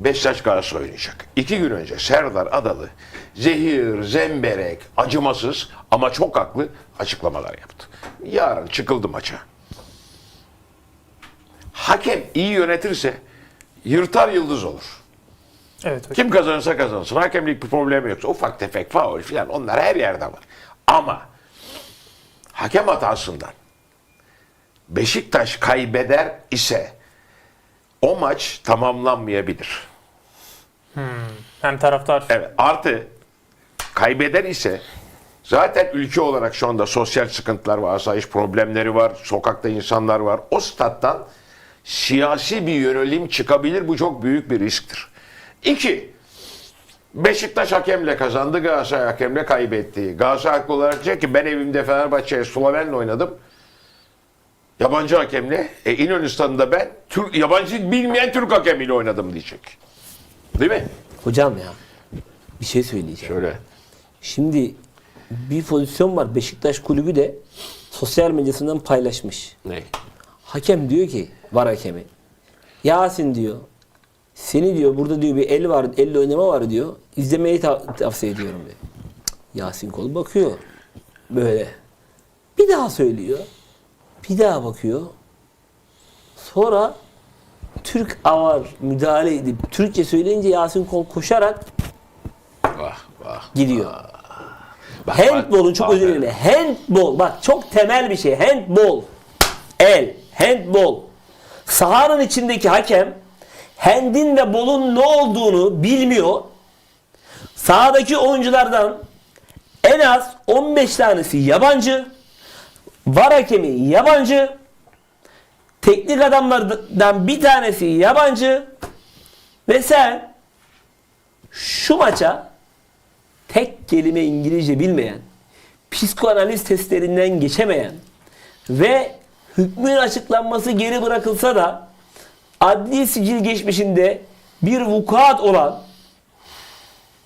Beşiktaş Galatasaray oynayacak. İki gün önce Serdar Adalı zehir, zemberek, acımasız ama çok haklı açıklamalar yaptı. Yarın çıkıldı maça. Hakem iyi yönetirse yırtar yıldız olur. Evet hocam. Kim kazanırsa kazansın. Hakemlik bir problemi yoksa ufak tefek faul filan onlar her yerde var. Ama hakem hatasından Beşiktaş kaybeder ise o maç tamamlanmayabilir. Hem taraftar Evet. Artı kaybeder ise zaten ülke olarak şu anda sosyal sıkıntılar var, asayiş problemleri var, sokakta insanlar var. O stat'tan siyasi bir yönelim çıkabilir. Bu çok büyük bir risktir. İki, Beşiktaş hakemle kazandı, Galatasaray hakemle kaybetti. Galatasaray haklı olarak diyecek ki ben evimde Fenerbahçe'ye Sloven'le oynadım. Yabancı hakemle. E, İnönü ben Türk, yabancı bilmeyen Türk hakemiyle oynadım diyecek. Değil mi? Hocam ya bir şey söyleyeceğim. Şöyle. Şimdi bir pozisyon var. Beşiktaş kulübü de sosyal medyasından paylaşmış. Ne? Hakem diyor ki var hakemi. Yasin diyor. Seni diyor burada diyor bir el var, elle oynama var diyor. İzlemeyi ta- tavsiye ediyorum diyor. Yasin kol bakıyor. Böyle. Bir daha söylüyor. Bir daha bakıyor. Sonra Türk avar müdahale edip Türkçe söyleyince Yasin kol koşarak Vah vah. gidiyor. Bak, Handball'un çok özür dilerim. Handball. Bak çok temel bir şey. Handball. El. Handball. Sahanın içindeki hakem handin ve bolun ne olduğunu bilmiyor. Sahadaki oyunculardan en az 15 tanesi yabancı. Var hakemi yabancı. Teknik adamlardan bir tanesi yabancı. Ve sen şu maça tek kelime İngilizce bilmeyen, psikoanaliz testlerinden geçemeyen ve hükmün açıklanması geri bırakılsa da adli sicil geçmişinde bir vukuat olan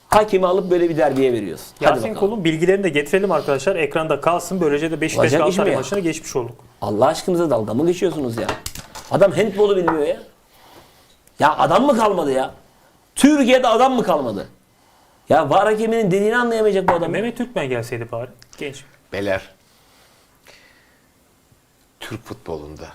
hakemi alıp böyle bir derbiye veriyorsun. Yasin. Kol'un bilgilerini de getirelim arkadaşlar. Ekranda kalsın. Böylece de Beşiktaş Galatasaray maçına geçmiş olduk. Allah aşkınıza dalga mı geçiyorsunuz ya? Adam handbolu bilmiyor ya. Ya adam mı kalmadı ya? Türkiye'de adam mı kalmadı? Ya var hakeminin dediğini anlayamayacak bu adam. Mehmet Türkmen gelseydi bari. Genç. Beler. Türk futbolunda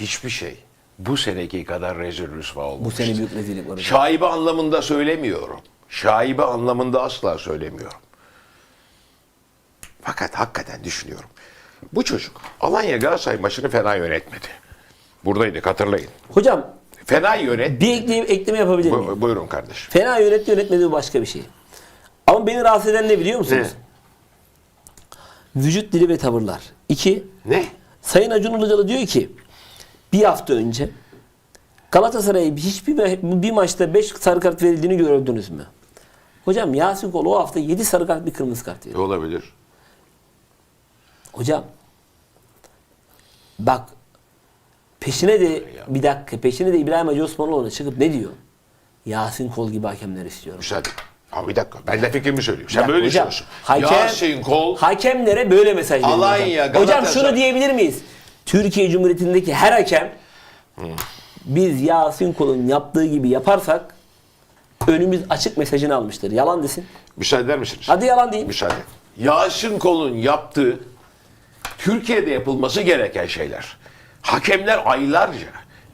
hiçbir şey bu seneki kadar rezil rüsva olmamış. Bu sene büyük rezillik var. hocam. Şaibe anlamında söylemiyorum. Şaibe anlamında asla söylemiyorum. Fakat hakikaten düşünüyorum. Bu çocuk Alanya Galatasaray maçını fena yönetmedi. Buradaydık hatırlayın. Hocam Fena yönet. bir ekleme, ekleme yapabilir miyim? Bu- buyurun kardeşim. Fena yönetti yönetmediği başka bir şey. Ama beni rahatsız eden ne biliyor musunuz? Vücut dili ve tavırlar. İki, Ne? Sayın Acun Ilıcalı diyor ki bir hafta önce Galatasaray'a hiçbir bir maçta 5 sarı kart verildiğini gördünüz mü? Hocam Yasin Kol o hafta 7 sarı kart bir kırmızı kart veriyor. Olabilir. Hocam bak peşine de bir dakika peşine de İbrahim Hacı Osmanoğlu çıkıp ne diyor? Yasin Kol gibi hakemler istiyorum. Müsaade. Ama bir dakika. Ben de fikrimi söylüyorum. Sen böyle hocam, düşünüyorsun. hakem- Yasin Kol Hakemlere böyle mesaj veriyor. Alanya, hocam. Hocam şunu diyebilir miyiz? Türkiye Cumhuriyeti'ndeki her hakem biz Yasin Kol'un yaptığı gibi yaparsak önümüz açık mesajını almıştır. Yalan desin. müsaade eder misiniz? Hadi yalan deyin. Müsaade. Yasin Kol'un yaptığı Türkiye'de yapılması gereken şeyler. Hakemler aylarca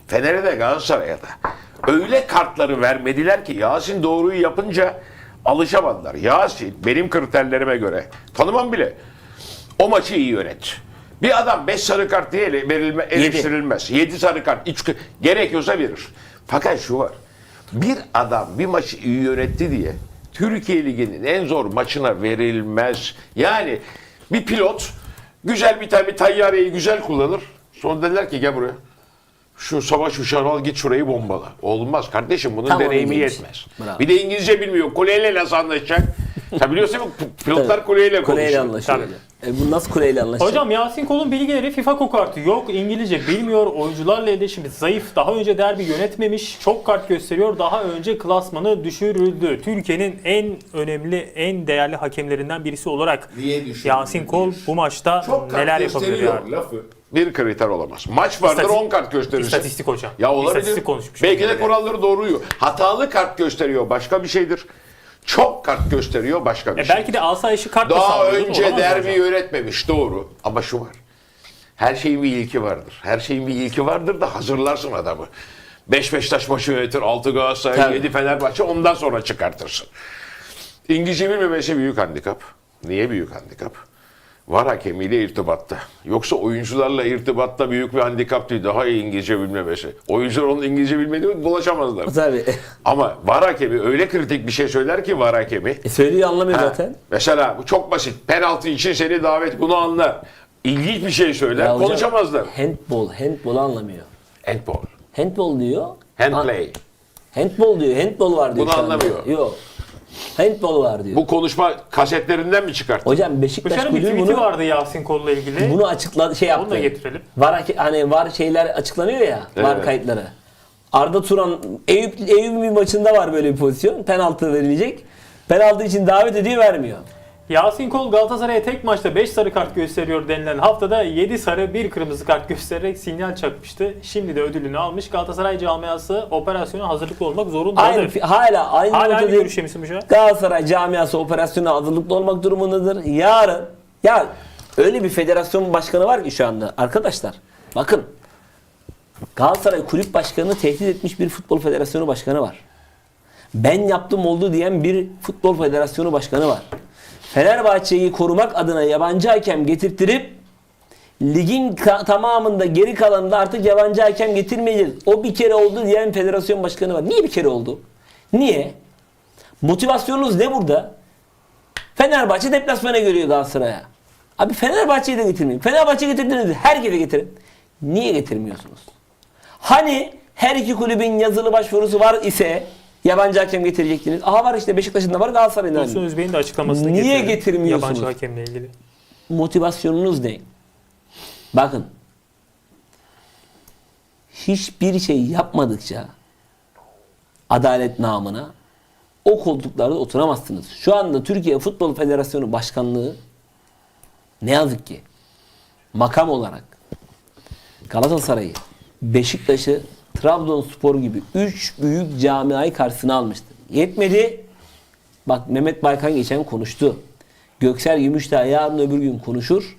Fener'e de Galatasaray'a da öyle kartları vermediler ki Yasin doğruyu yapınca alışamadılar. Yasin benim kriterlerime göre tanımam bile o maçı iyi yönet. Bir adam 5 sarı kart diye ele- verilme, eleştirilmez. 7 sarı kart iç, gerekiyorsa verir. Fakat şu var. Bir adam bir maçı iyi yönetti diye Türkiye Ligi'nin en zor maçına verilmez. Yani bir pilot güzel bir tane bir tayyareyi güzel kullanır. Sonra dediler ki gel buraya. Şu savaş uçağını al git şurayı bombala. Olmaz kardeşim bunun Tam deneyimi diyeyim yetmez. Bravo. Bir de İngilizce bilmiyor. Kuleyle nasıl anlaşacak? Sen biliyorsun? Pilotlar kuleyle Kuleyle konuşuyor. anlaşıyor. Tabii. E bu nasıl kuleyle anlaşacak? Hocam Yasin Kol'un bilgileri FIFA kokartı yok. İngilizce bilmiyor. Oyuncularla iletişimi zayıf. Daha önce derbi yönetmemiş. Çok kart gösteriyor. Daha önce klasmanı düşürüldü. Türkiye'nin en önemli, en değerli hakemlerinden birisi olarak Niye Yasin Kol bu maçta Çok neler yani? lafı. Bir kriter olamaz. Maç vardır İstatistik- 10 kart gösterirsin. İstatistik hocam. Ya olabilir. İstatistik konuşmuş. Belki de Yani. kuralları doğruyor. Hatalı kart gösteriyor başka bir şeydir. Çok kart gösteriyor başka bir E şey. belki de asayişi kart da Daha sağlıyor, önce derbi yönetmemiş doğru. Ama şu var. Her şeyin bir ilki vardır. Her şeyin bir ilki vardır da hazırlarsın adamı. 5 Beşiktaş maçı yönetir, 6 Galatasaray, Tabii. 7 Fenerbahçe ondan sonra çıkartırsın. İngilizce bilmemesi büyük handikap. Niye büyük handikap? Var hakemiyle irtibatta. Yoksa oyuncularla irtibatta büyük bir handikap değil. Daha iyi İngilizce bilmemesi. Oyuncular onun İngilizce bilmediğini bulaşamazlar. Tabii. Ama var hakemi öyle kritik bir şey söyler ki var hakemi. E söylüyor anlamıyor Ha, zaten. Mesela bu çok basit. Penaltı için seni davet bunu anlar. İlginç bir şey söyler. Ya hocam, konuşamazlar. Handball, handball'u anlamıyor. Handball. Handball diyor. Handplay. Ha- Handball diyor. Handball var diyor. Bunu anlamıyor. Yok. Handball var diyor. Bu konuşma kasetlerinden mi çıkarttı? Hocam Beşiktaş bir kulübü tweet'i bunu, vardı Yasin Kol'la ilgili. bunu açıkladı şey yaptı. Onu da getirelim. Var hake- hani var şeyler açıklanıyor ya. Var Evet. kayıtları. Arda Turan Eyüp Eyüp bir maçında var böyle bir pozisyon. Penaltı verilecek. Penaltı için davet ediyor vermiyor. Yasin Kol Galatasaray'a tek maçta 5 sarı kart gösteriyor denilen haftada 7 sarı 1 kırmızı kart göstererek sinyal çakmıştı. Şimdi de ödülünü almış. Galatasaray camiası operasyona hazırlıklı olmak zorundadır. Aynı hala aynı Hala aynı görüşe misin bu şu an? Galatasaray camiası operasyona hazırlıklı olmak durumundadır. Yarın ya öyle bir federasyon başkanı var ki şu anda arkadaşlar. Bakın Galatasaray kulüp başkanını tehdit etmiş bir futbol federasyonu başkanı var. Ben yaptım oldu diyen bir futbol federasyonu başkanı var. Fenerbahçe'yi korumak adına yabancı hakem getirttirip ligin tamamında geri kalanında artık yabancı hakem getirmeyeceğiz. O bir kere oldu diyen federasyon başkanı var. Niye bir kere oldu? Niye? Motivasyonunuz ne burada? Fenerbahçe deplasmana görüyor Galatasaray'a. Abi Fenerbahçe'yi de getirmeyin. Fenerbahçe getirdiniz. Herkese getirin. Niye getirmiyorsunuz? Hani her iki kulübün yazılı başvurusu var ise yabancı hakem getirecektiniz. Aha var işte Beşiktaş'ın da var Galatasaray'ın da Dursun var. Özbey'in de açıklamasını Niye getirelim. getirmiyorsunuz? Yabancı hakemle ilgili. Motivasyonunuz ne? Bakın. Hiçbir şey yapmadıkça adalet namına o koltuklarda oturamazsınız. Şu anda Türkiye Futbol Federasyonu Başkanlığı ne yazık ki makam olarak Galatasaray'ı, Beşiktaş'ı, Trabzonspor gibi üç büyük camiayı karşısına almıştı. Yetmedi. Bak Mehmet Baykan geçen konuştu. Göksel Gümüşdağ yarın öbür gün konuşur.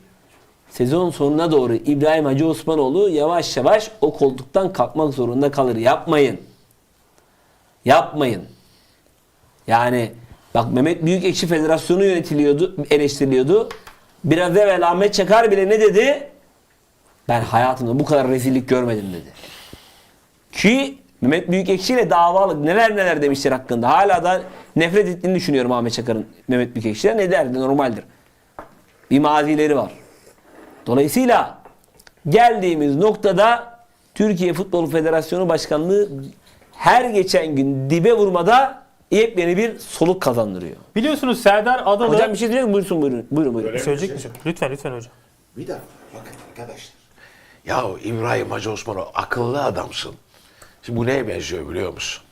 Sezon sonuna doğru İbrahim Hacı Osmanoğlu yavaş yavaş o koltuktan kalkmak zorunda kalır. Yapmayın. Yapmayın. Yani bak Mehmet Büyükekşi Federasyonu yönetiliyordu, eleştiriliyordu. Biraz evvel Ahmet Çakar bile ne dedi? Ben hayatımda bu kadar rezillik görmedim dedi. Ki Mehmet Büyükekşi ile davalık neler neler demişler hakkında. Hala da nefret ettiğini düşünüyorum Ahmet Çakar'ın Mehmet Büyükekşi'den. Ne derdi normaldir. Bir mazileri var. Dolayısıyla geldiğimiz noktada Türkiye Futbol Federasyonu Başkanlığı her geçen gün dibe vurmada yepyeni bir soluk kazandırıyor. Biliyorsunuz Serdar Adalı... Hocam bir şey diyecek mi? Buyursun buyurun. Buyurun buyurun. Söyleyecek misin? Lütfen lütfen hocam. Bir dakika bakın arkadaşlar. Ya İbrahim Hacı Osmanov akıllı adamsın. Şimdi bu neye benziyor biliyor musun?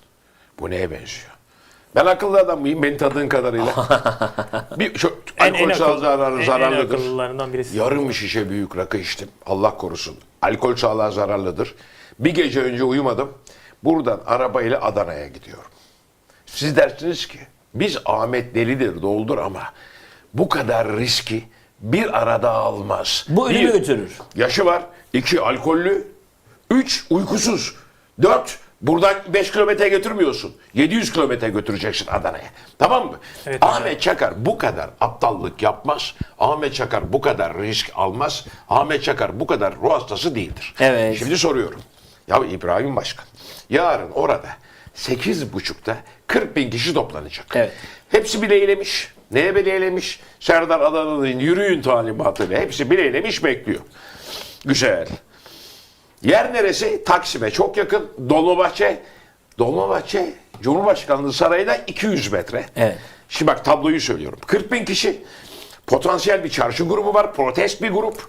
Bu neye benziyor? Ben akıllı adam mıyım? Beni tanıdığın kadarıyla. bir şu En, en, alkol akıllı, zararı, en, en zararlıdır. akıllılarından birisi. Yarım şişe büyük rakı içtim. Allah korusun. Alkol sağlığa zararlıdır. Bir gece önce uyumadım. Buradan arabayla Adana'ya gidiyorum. Siz dersiniz ki biz Ahmet delidir doldur ama bu kadar riski bir arada almaz. Bu ölümü götürür. Yaşı var. iki alkollü. Üç uykusuz. Dört buradan 5 kilometre götürmüyorsun. 700 kilometre götüreceksin Adana'ya. Tamam mı? Evet, Ahmet Çakar bu kadar aptallık yapmaz. Ahmet Çakar bu kadar risk almaz. Ahmet Çakar bu kadar ruh hastası değildir. Evet. Şimdi soruyorum. Ya İbrahim Başkan yarın orada 8.30'da 40 bin kişi toplanacak. Evet. Hepsi bileylemiş. Neye bileylemiş? Serdar Adalı'nın yürüyün talimatıyla hepsi bileylemiş bekliyor. Güzel. Yer neresi? Taksim'e çok yakın. Dolmabahçe. Dolmabahçe Cumhurbaşkanlığı Sarayı'na 200 metre. Evet. Şimdi bak tabloyu söylüyorum. 40 bin kişi. Potansiyel bir çarşı grubu var. Protest bir grup.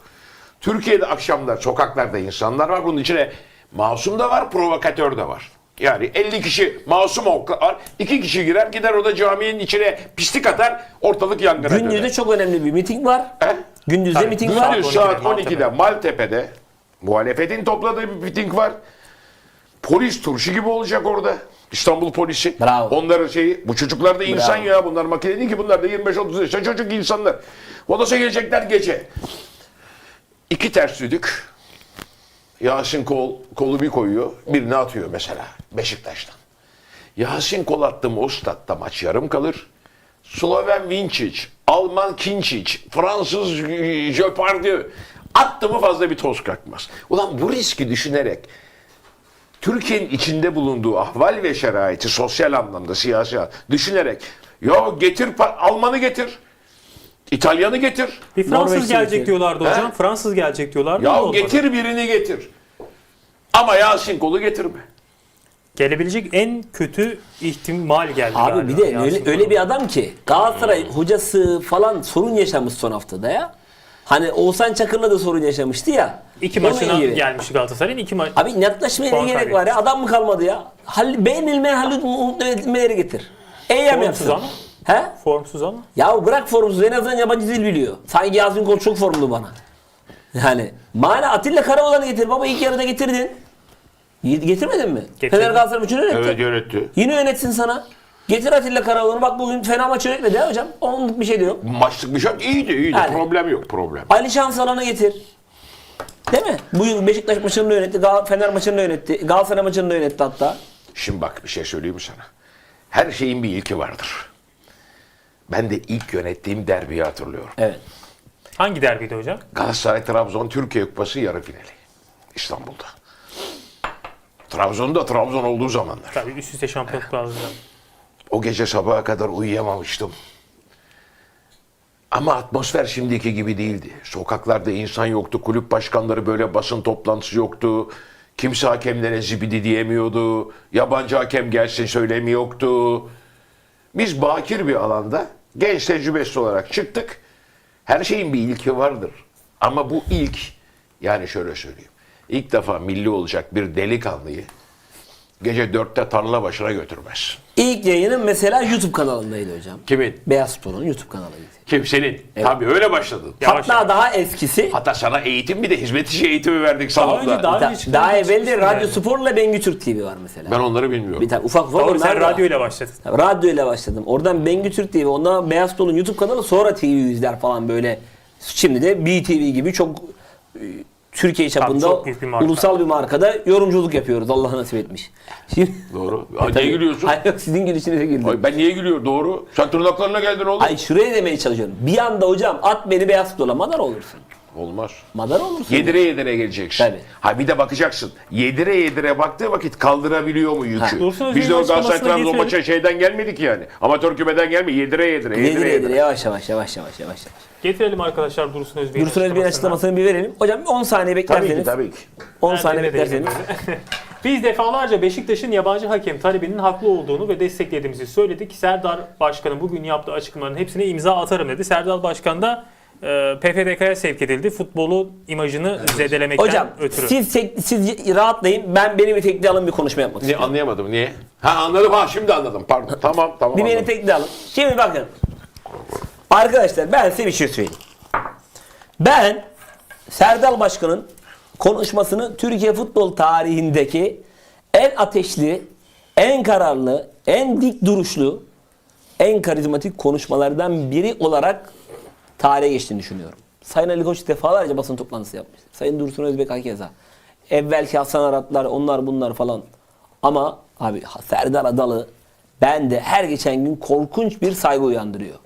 Türkiye'de akşamlar sokaklarda insanlar var. Bunun içine masum da var, provokatör de var. Yani 50 kişi masum var. 2 kişi girer gider o da caminin içine pislik atar. Ortalık yangına döner. Gündüzde çok önemli bir miting var. He? Gündüzde Tabii. miting var. Gündüz 12'de saat Maltepe. 12'de Maltepe'de muhalefetin topladığı bir miting var. Polis turşu gibi olacak orada. İstanbul polisi. Bravo. Onların şeyi, bu çocuklar da insan Bravo. ya. Bunlar makine değil ki. Bunlar da 25-30 yaşında çocuk insanlar. Odasa gelecekler gece. İki ters düdük. Yasin kol, kolu bir koyuyor. Birini atıyor mesela. Beşiktaş'tan. Yasin kol attı mı o statta maç yarım kalır. Sloven Vinčić, Alman Kinčić, Fransız Jöpardieu attı mı fazla bir toz kalkmaz. Ulan bu riski düşünerek Türkiye'nin içinde bulunduğu ahval ve şeraiti sosyal anlamda siyasi anlamda düşünerek ya getir Alman'ı getir. İtalyan'ı getir. Bir Fransız Norveç'teki- gelecek diyorlardı He? hocam. Fransız gelecek diyorlardı. Ya getir birini getir. Ama Yasin kolu getirme. Gelebilecek en kötü ihtimal geldi Abi galiba bir de öyle, öyle bir adam ki Galatasaray hocası falan sorun yaşamış son haftada ya. Hani Oğuzhan Çakır'la da sorun yaşamıştı ya. İki Onunla maçına ilgili. gelmiş Galatasaray'ın. iki maç. Abi inatlaşmaya ne gerek var ya? Adam mı kalmadı ya? Hal, beğenilmeyen Halil mutlu edilmeleri getir. Eyyem yapsın. ama. He? Formsuz ama. Ya bırak formsuz en azından yabancı dil biliyor. Sanki Yasin Kol çok formlu bana. Yani mana Atilla Karaoğlan'ı getir baba ilk yarıda getirdin. Getirmedin mi? Getirdim. Fener Galatasaray maçını yönetti. Evet yönetti. Yine yönetsin sana. Getir Atilla Karaoğlan'ı bak bugün fena maç yönetmedi ha hocam. Onluk bir şey de yok. Maçlık bir şey yok. İyiydi iyiydi. Yani. Problem yok problem. Ali Şansalan'ı getir. Değil mi? Bu yıl Beşiktaş maçını da yönetti, Gal- Fener maçını da yönetti, Galatasaray maçını da yönetti hatta. Şimdi bak bir şey söyleyeyim mi sana? Her şeyin bir ilki vardır. Ben de ilk yönettiğim derbiyi hatırlıyorum. Evet. Hangi derbiydi hocam? Galatasaray Trabzon Türkiye Kupası yarı finali. İstanbul'da. Trabzon'da Trabzon olduğu zamanlar. Tabii üst üste şampiyonluk lazım. O gece sabaha kadar uyuyamamıştım. Ama atmosfer şimdiki gibi değildi. Sokaklarda insan yoktu. Kulüp başkanları böyle basın toplantısı yoktu. Kimse hakemlere zibidi diyemiyordu. Yabancı hakem gelsin söylemi yoktu. Biz bakir bir alanda genç tecrübesi olarak çıktık. Her şeyin bir ilki vardır. Ama bu ilk yani şöyle söyleyeyim. İlk defa milli olacak bir delikanlıyı gece dörtte tarla başına götürmez. İlk yayının mesela YouTube kanalındaydı hocam. Kimin? Beyaz Spor'un YouTube kanalıydı. Kim senin? Tabii öyle başladın. Yavaş Hatta daha eskisi Hatta sana eğitim bir de hizmet işi eğitimi verdik Daha salonda. önce daha da- daha evvel de Radyo yani. Spor'la Bengü Türk TV var mesela. Ben onları bilmiyorum. bir tane ufak ufak Doğru onlar sen da- radyo ile başladın. Radyo ile başladım. Oradan Bengü Türk TV, ondan Beyaz Spor'un YouTube kanalı sonra TV izler falan böyle. Şimdi de BTV gibi çok e, Türkiye çapında çok büyük bir marka. ulusal bir markada yorumculuk yapıyoruz. Allah nasip etmiş. Şimdi, Doğru. Ay, niye gülüyorsun? Hayır yok, sizin gülüşünüze güldüm. Ay, ben niye gülüyorum? Doğru. Sen tırnaklarına geldin oğlum. Ay şuraya demeye çalışıyorum. Bir anda hocam at beni beyaz futbola madar olursun. Olmaz. Madar olursun. Yedire yedire geleceksin. Tabii. Ha bir de bakacaksın. Yedire yedire baktığı vakit kaldırabiliyor mu yükü? Ha. Dursun Biz de o Galatasaray Trabzon maça şeyden gelmedik yani. Amatör kümeden gelme. Yedire yedire. Yedire Yedire yedire. yavaş yavaş yavaş yavaş yavaş. yavaş. Getirelim arkadaşlar Dursun Özbey'in Dursun Özbey'in açıklamasını bir verelim. Hocam 10 saniye Tabii ki beklerseniz. tabii ki. 10 Ben saniye beklerseniz. Biz defalarca Beşiktaş'ın yabancı hakem talebinin haklı olduğunu ve desteklediğimizi söyledik. Serdar Başkan'ın bugün yaptığı açıklamaların hepsine imza atarım dedi. Serdar Başkan da e, PFDK'ya sevk edildi. Futbolu imajını zedelemekten Hocam ötürü. siz, tek- siz rahatlayın. Ben beni bir tekli alın bir konuşma yapmak Niye, istiyorum. anlayamadım. Niye? Ha anladım. Ha şimdi anladım. Pardon. Tamam tamam. Bir beni anladım. tekli alın. Şimdi bakın. Arkadaşlar ben size bir şey söyleyeyim. Ben Serdal Başkan'ın konuşmasını Türkiye futbol tarihindeki en ateşli, en kararlı, en dik duruşlu, en karizmatik konuşmalardan biri olarak tarihe geçtiğini düşünüyorum. Sayın Ali Koç defalarca basın toplantısı yapmış. Sayın Dursun Özbek hakeza. Evvelki Hasan Aratlar, onlar bunlar falan. Ama abi Serdar Adalı bende her geçen gün korkunç bir saygı uyandırıyor.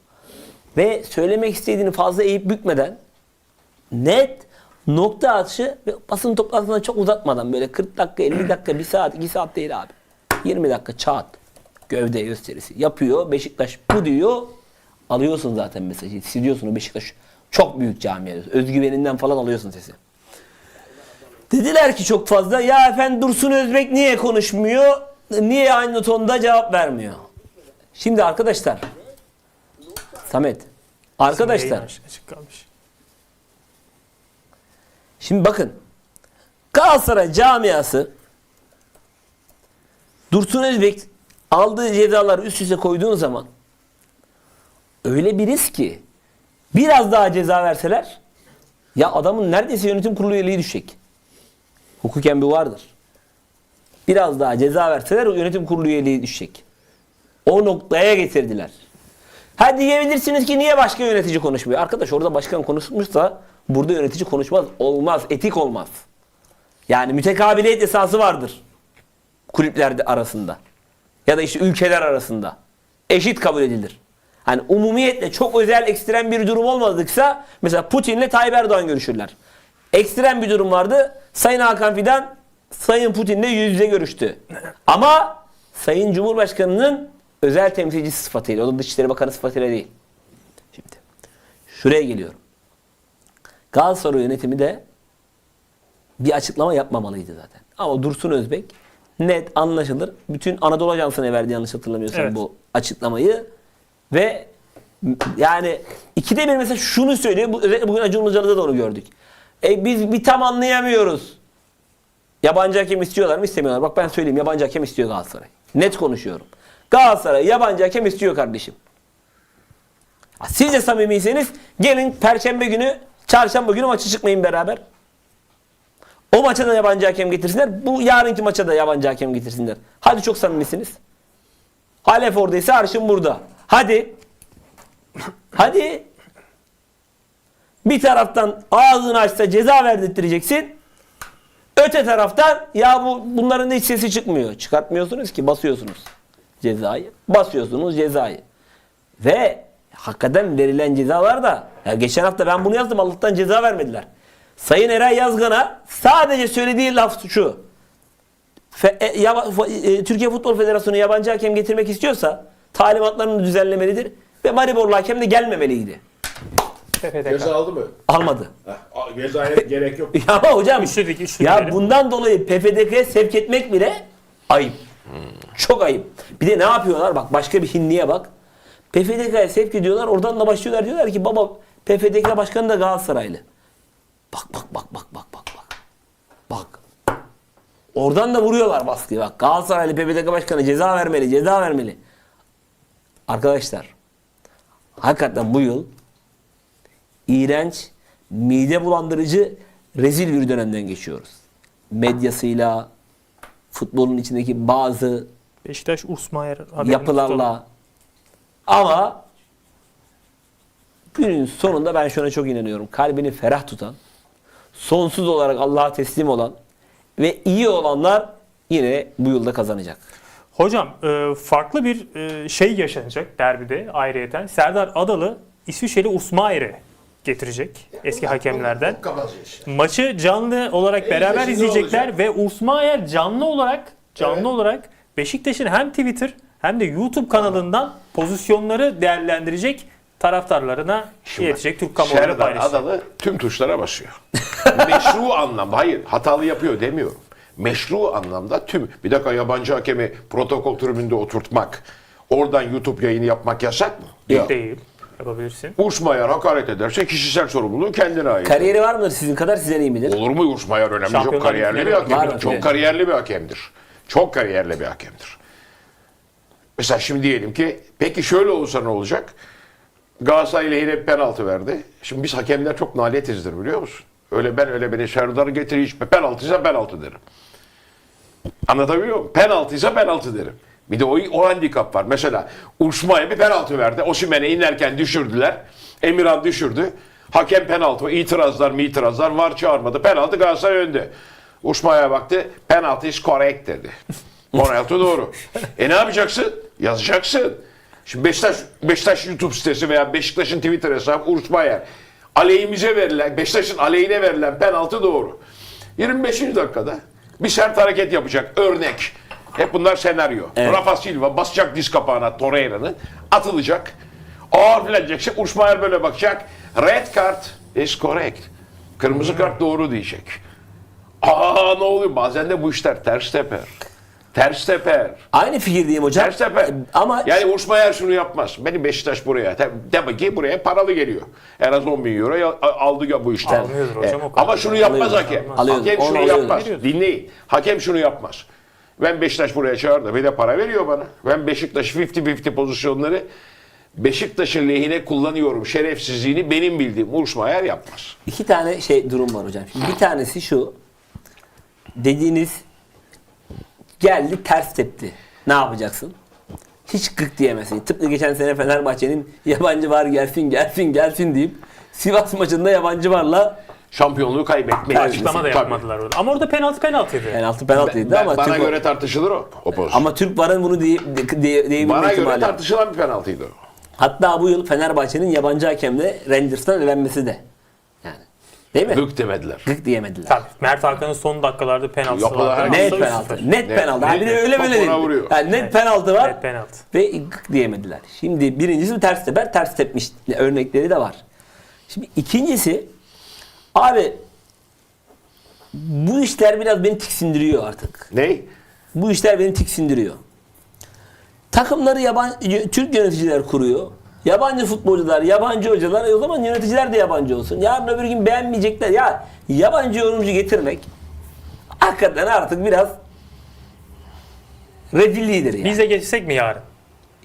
Ve söylemek istediğini fazla eğip bükmeden net nokta atışı ve basın toplantısında çok uzatmadan böyle 40 dakika, 50 dakika, 1 saat, 2 saat değil abi. 20 dakika çat gövde gösterisi yapıyor. Beşiktaş bu diyor. Alıyorsun zaten mesajı. Hissediyorsun o Beşiktaş çok büyük camia. Özgüveninden falan alıyorsun sesi. Dediler ki çok fazla ya efendim Dursun Özbek niye konuşmuyor? Niye aynı tonda cevap vermiyor? Şimdi arkadaşlar Samet. Arkadaşlar. Şimdi bakın. Galatasaray camiası Dursun Özbek aldığı cezaları üst üste koyduğun zaman öyle bir risk ki biraz daha ceza verseler ya adamın neredeyse yönetim kurulu üyeliği düşecek. Hukuken bir vardır. Biraz daha ceza verseler o yönetim kurulu üyeliği düşecek. O noktaya getirdiler. Ha diyebilirsiniz ki niye başka yönetici konuşmuyor? Arkadaş orada başkan konuşmuşsa burada yönetici konuşmaz. Olmaz. Etik olmaz. Yani mütekabiliyet esası vardır. Kulüplerde arasında. Ya da işte ülkeler arasında. Eşit kabul edilir. Hani umumiyetle çok özel ekstrem bir durum olmadıksa mesela Putin'le Tayyip Erdoğan görüşürler. Ekstrem bir durum vardı. Sayın Hakan Fidan Sayın Putin'le yüz yüze görüştü. Ama Sayın Cumhurbaşkanı'nın özel temsilcisi sıfatıyla, o da Dışişleri Bakanı sıfatıyla değil. Şimdi şuraya geliyorum. Galatasaray yönetimi de bir açıklama yapmamalıydı zaten. Ama Dursun Özbek net anlaşılır. Bütün Anadolu Ajansı'na verdi yanlış hatırlamıyorsam Evet. bu açıklamayı ve yani ikide bir mesela şunu söylüyor. Bugün Acun Ilıcalı'da da onu gördük. E biz bir tam anlayamıyoruz. Yabancı hakem istiyorlar mı istemiyorlar. Bak ben söyleyeyim yabancı hakem istiyor Galatasaray. Net konuşuyorum. Galatasaray yabancı hakem istiyor kardeşim. Siz de samimiyseniz gelin perşembe günü çarşamba günü maçı çıkmayın beraber. O maça da yabancı hakem getirsinler. Bu yarınki maça da yabancı hakem getirsinler. Hadi çok samimisiniz. Halef oradaysa arşın burada. Hadi. Hadi. Bir taraftan ağzını açsa ceza verdirteceksin. Öte taraftan ya bu bunların hiç sesi çıkmıyor. Çıkartmıyorsunuz ki basıyorsunuz cezayı. Basıyorsunuz cezayı. Ve hakikaten verilen cezalar da ya geçen hafta ben bunu yazdım Allah'tan ceza vermediler. Sayın Eray Yazgan'a sadece söylediği laf şu. Fe- e, fa- e, Türkiye Futbol Federasyonu yabancı hakem getirmek istiyorsa talimatlarını düzenlemelidir ve Mariborlu hakem de gelmemeliydi. Ceza aldı mı? Almadı. Heh, Cezaya gerek yok. Ya ama hocam Üşüdük, üşüdük ya dedim. bundan dolayı PFDK'ye sevk etmek bile ayıp. Çok ayıp. Bir de ne yapıyorlar? Bak başka bir hinliğe bak. PFDK'ya sevk ediyorlar. Oradan da başlıyorlar. Diyorlar ki baba PFDK başkanı da Galatasaraylı. Bak bak bak bak bak bak bak. Bak. Oradan da vuruyorlar baskıyı. Bak Galatasaraylı PFDK başkanı ceza vermeli, ceza vermeli. Arkadaşlar hakikaten bu yıl iğrenç, mide bulandırıcı, rezil bir dönemden geçiyoruz. Medyasıyla, futbolun içindeki bazı Beşiktaş Ursmayer haberini tutalım. yapılarla ama günün sonunda ben şuna çok inanıyorum. Kalbini ferah tutan, sonsuz olarak Allah'a teslim olan ve iyi olanlar yine bu yılda kazanacak. Hocam e, farklı bir e, şey yaşanacak derbide ayrıyeten. Serdar Adalı İsviçreli Usmayer'i getirecek eski hakemlerden. Maçı canlı olarak beraber izleyecekler olacak. ve Usmayer canlı olarak canlı Evet. olarak Beşiktaş'ın hem Twitter hem de YouTube kanalından pozisyonları değerlendirecek taraftarlarına iletecek Türk kamuoyuyla Serdar paylaşacak. Adalı tüm tuşlara basıyor. Meşru anlamda, hayır hatalı yapıyor demiyorum. Meşru anlamda tüm, bir dakika yabancı hakemi protokol tribünde oturtmak, oradan YouTube yayını yapmak yasak mı? Yok. Değil. Yapabilirsin. Ursmayer hakaret ederse kişisel sorumluluğu kendine ait. Kariyeri var mıdır sizin kadar sizden iyi midir? Olur mu Ursmayer önemli, Şampiyonlar çok kariyerli bir hakemdir. Çok kariyerli bir hakemdir. Çok kariyerli bir hakemdir. Mesela şimdi diyelim ki, peki şöyle olursa ne olacak? Galatasaray lehine bir penaltı verdi. Şimdi biz hakemler çok naletizdir biliyor musun? Öyle ben öyle beni Serdar getir hiç penaltıysa penaltı derim. Anlatabiliyor muyum? Penaltıysa penaltı derim. Bir de o, o handikap var. Mesela Ursma'ya bir penaltı verdi. Osimhen'e inerken düşürdüler. Emirhan düşürdü. Hakem penaltı. itirazlar mı itirazlar var çağırmadı. Penaltı Galatasaray önde. Ursma'ya baktı. Penaltı is correct dedi. Penaltı doğru. E ne yapacaksın? Yazacaksın. Şimdi Beşiktaş, Beşiktaş YouTube sitesi veya Beşiktaş'ın Twitter hesabı Ursmayer. Aleyhimize verilen, Beşiktaş'ın aleyhine verilen penaltı doğru. 25. dakikada bir sert hareket yapacak. Örnek. Hep bunlar senaryo. Evet. Rafa Silva basacak diz kapağına Torreira'nın. Atılacak. Ağır filan diyecek. Ursmayer böyle bakacak. Red card is correct. Kırmızı kart doğru diyecek. Aa ne oluyor? Bazen de bu işler ters teper. Ters teper. Aynı fikirdeyim hocam. Ters teper. Ama yani Ursmayer şunu yapmaz. Benim Beşiktaş buraya. Demek ki buraya paralı geliyor. En az 10 bin euro aldı ya bu işten. Almıyordur hocam o kadar. Ama şunu yapmaz Alıyordur, hakem. alıyordur. Hakem şunu alıyordur. yapmaz. Dinleyin. Hakem şunu yapmaz. Ben Beşiktaş buraya çağırdı. Bir de para veriyor bana. Ben Beşiktaş 50-50 pozisyonları Beşiktaş'ın lehine kullanıyorum. Şerefsizliğini benim bildiğim Ursmayer yapmaz. iki tane şey durum var hocam. Şimdi bir tanesi şu. Dediğiniz geldi ters tepti. Ne yapacaksın? Hiç gık diyemezsin. Tıpkı geçen sene Fenerbahçe'nin yabancı var gelsin gelsin gelsin deyip Sivas maçında yabancı varla Şampiyonluğu kaybetmeyi. Açıklama da yapmadılar orada. Ama orada penaltı penaltıydı. penaltı penaltıydı Ben- ama bana Türk, göre tartışılır o. o pozisyon. ama Türk varın bunu diye, diye, diyebilme bana göre ihtimali. tartışılan bir penaltıydı o. Hatta bu yıl Fenerbahçe'nin yabancı hakemle Rangers'tan elenmesi de. Yani. Değil mi? Gık demediler. Gık diyemediler. Tabii. Mert Hakan'ın son dakikalarda penaltısı Yapılan- vardı. Net penaltı. 3-0. Net, Net, penaltı. net, de net. öyle böyle değil. vuruyor. Yani net penaltı var. Net penaltı. Ve gık diyemediler. Şimdi birincisi ters teper ters tepmiş örnekleri de var. Şimdi ikincisi abi bu işler biraz beni tiksindiriyor artık. Ne? Bu işler beni tiksindiriyor. Takımları yabancı Türk yöneticiler kuruyor. Yabancı futbolcular, yabancı hocalar, e o zaman yöneticiler de yabancı olsun. Yarın öbür gün beğenmeyecekler. Ya yabancı yorumcu getirmek hakikaten artık biraz rezilliğidir ya. Biz de geçsek mi yarın?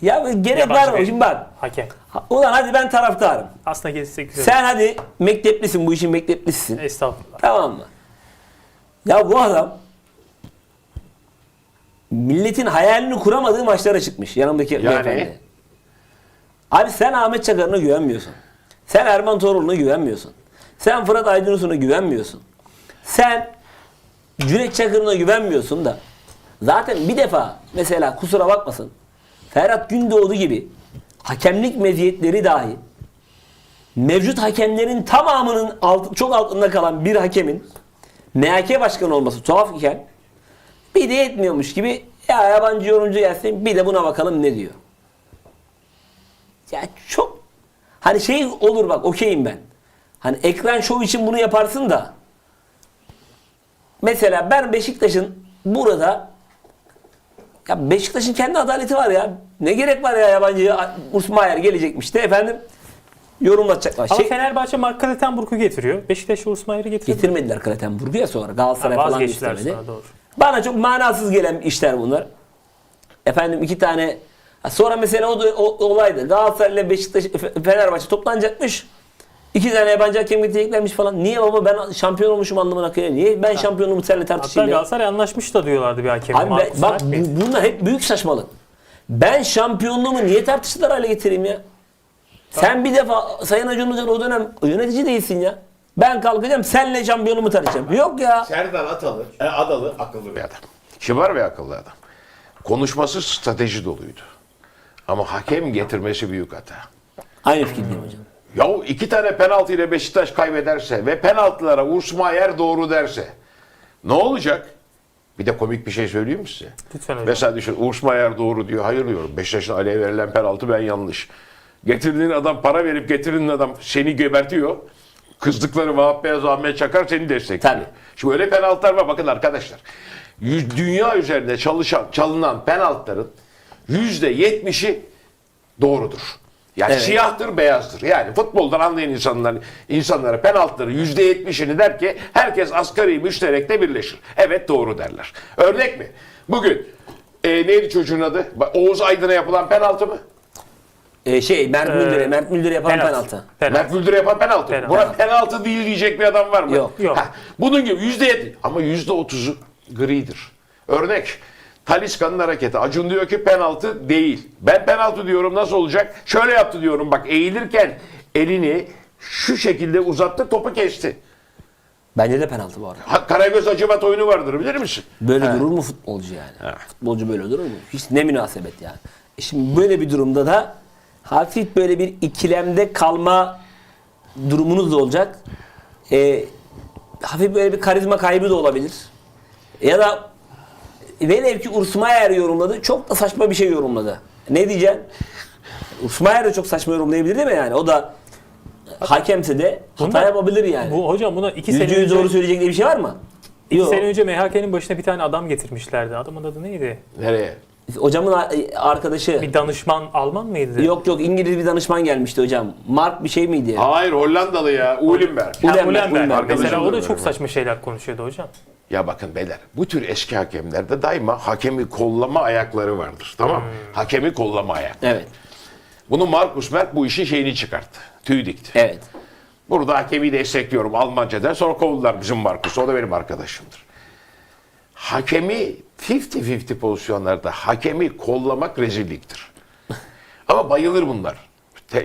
Ya gerek Yabancı var mı? bir- Şimdi bak. Hakem. ha- Ulan hadi ben taraftarım. Aslında geçsek güzel. Sen hadi mekteplisin, bu işin mekteplisisin. Estağfurullah. Tamam mı? Ya bu adam milletin hayalini kuramadığı maçlara çıkmış yanımdaki Yani? beyefendi. Abi sen Ahmet Çakar'ına güvenmiyorsun. Sen Erman Toroğlu'na güvenmiyorsun. Sen Fırat Aydınus'una güvenmiyorsun. Sen Cüneyt Çakır'ına güvenmiyorsun da zaten bir defa mesela kusura bakmasın Ferhat Gündoğdu gibi hakemlik meziyetleri dahi mevcut hakemlerin tamamının alt, çok altında kalan bir hakemin MHK başkanı olması tuhaf iken bir de yetmiyormuş gibi ya yabancı yorumcu gelsin bir de buna bakalım ne diyor. Ya çok hani şey olur bak okeyim ben. Hani ekran şov için bunu yaparsın da mesela ben Beşiktaş'ın burada ya Beşiktaş'ın kendi adaleti var ya. Ne gerek var ya yabancı Usmayer gelecekmiş de efendim yorumlatacaklar. Ama Şey, Fenerbahçe Mark Klatenburg'u getiriyor. Beşiktaş Ursmayer'i getiriyor. getirmediler Klatenburg'u ya sonra. Galatasaray Ha, falan istemedi. sonra, doğru. Bana çok manasız gelen işler bunlar. Efendim iki tane sonra mesela o, da, o olaydı. Galatasaray ile Beşiktaş Fe- Fenerbahçe toplanacakmış. İki tane yabancı hakem getireceklermiş falan. Niye baba ben şampiyon olmuşum anlamına geliyor. Niye ben şampiyonumu seninle Hatta tartışayım ya? Galatasaray anlaşmış da diyorlardı bir hakemle. Abi ben- Markus bak Merk Bey. bu, bunlar hep büyük saçmalık. Ben şampiyonluğumu niye tartışılır hale getireyim ya? Sen bir defa Sayın Acun Ilıcalı o dönem yönetici değilsin ya. Ben kalkacağım senle şampiyonumu tartışacağım. Yok ya. Serdar Atalı, e, Adalı akıllı bir bir adam. Kibar ve akıllı adam. Konuşması strateji doluydu. Ama hakem getirmesi büyük hata. Aynı fikirdeyim hocam. Ya iki tane penaltı ile Beşiktaş kaybederse ve penaltılara Ursmayer doğru derse ne olacak? Bir de komik bir şey söyleyeyim mi size? Lütfen hocam. Mesela düşün Ursmayer doğru diyor. Hayır diyorum. Beşiktaş'ın Ali'ye verilen penaltı ben yanlış. Getirdiğin adam para verip getirdiğin adam seni gebertiyor. Kızdıkları Vahap Beyaz Ahmet Çakar seni destekliyor. Tabii. Şimdi öyle penaltılar var. Bakın arkadaşlar. Dünya üzerinde çalışan, çalınan penaltıların yüzde yetmişi doğrudur. Yani Evet. siyahtır, beyazdır. Yani futboldan anlayan insanlar, insanlara penaltıları yüzde yetmişini der ki herkes asgari müşterekte birleşir. Evet doğru derler. Örnek mi? Bugün e, neydi çocuğun adı? Oğuz Aydın'a yapılan penaltı mı? Ee, şey Mert Ee, Müldür'e, Mert Müldür'e yapan penaltı. Penaltı. Penaltı. Mert Müldür'e yapan penaltı. Penaltı. Buna penaltı değil diyecek bir adam var mı? Yok. Yok. Ha, bunun gibi yüzde yetmiş ama yüzde otuzu gridir. Örnek. Talisca'nın hareketi. Acun diyor ki penaltı değil. Ben penaltı diyorum nasıl olacak? Şöyle yaptı diyorum bak eğilirken elini şu şekilde uzattı topu kesti. Bence de penaltı bu arada. Ha, Karagöz Acıbat oyunu vardır bilir misin? Böyle durur mu futbolcu yani? Futbolcu böyle durur mu? Hiç ne münasebet yani. E şimdi böyle bir durumda da hafif böyle bir ikilemde kalma durumunuz da olacak. E, hafif böyle bir karizma kaybı da olabilir. Ya da velev ki Ursmayer yorumladı. Çok da saçma bir şey yorumladı. Ne diyeceksin? Ursmayer de çok saçma yorumlayabilir değil mi yani? O da hakemse de hata Bunda- yapabilir yani. Bu hocam buna iki sene önce doğru söyleyecek diye bir şey var mı? İki Yok. sene önce MHK'nin başına bir tane adam getirmişlerdi. Adamın adı neydi? Nereye? Hocamın arkadaşı. Bir danışman Alman mıydı? Yok yok İngiliz bir danışman gelmişti hocam. Mark bir şey miydi? Hayır Hollandalı ya. Ulenberg. Ulenberg, Ulenberg. Ulenberg. Mesela o da çok saçma şeyler konuşuyordu hocam. Ya bakın beyler bu tür eski hakemlerde daima hakemi kollama ayakları vardır. Tamam mı? Hakemi kollama ayak. Evet. Bunu Markus Merk bu işin şeyini çıkarttı. Tüy dikti. Evet. Burada hakemi destekliyorum Almanca'dan sonra kovdular bizim Markus. O da benim arkadaşımdır. Hakemi 50-50 pozisyonlarda hakemi kollamak rezilliktir. Ama bayılır bunlar.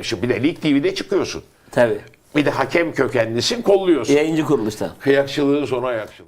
Şu Bir de Lig TV'de çıkıyorsun. Tabii. Bir de hakem kökenlisin kolluyorsun. Yayıncı kuruluşta. Kıyakçılığın sonu ayakçılığı.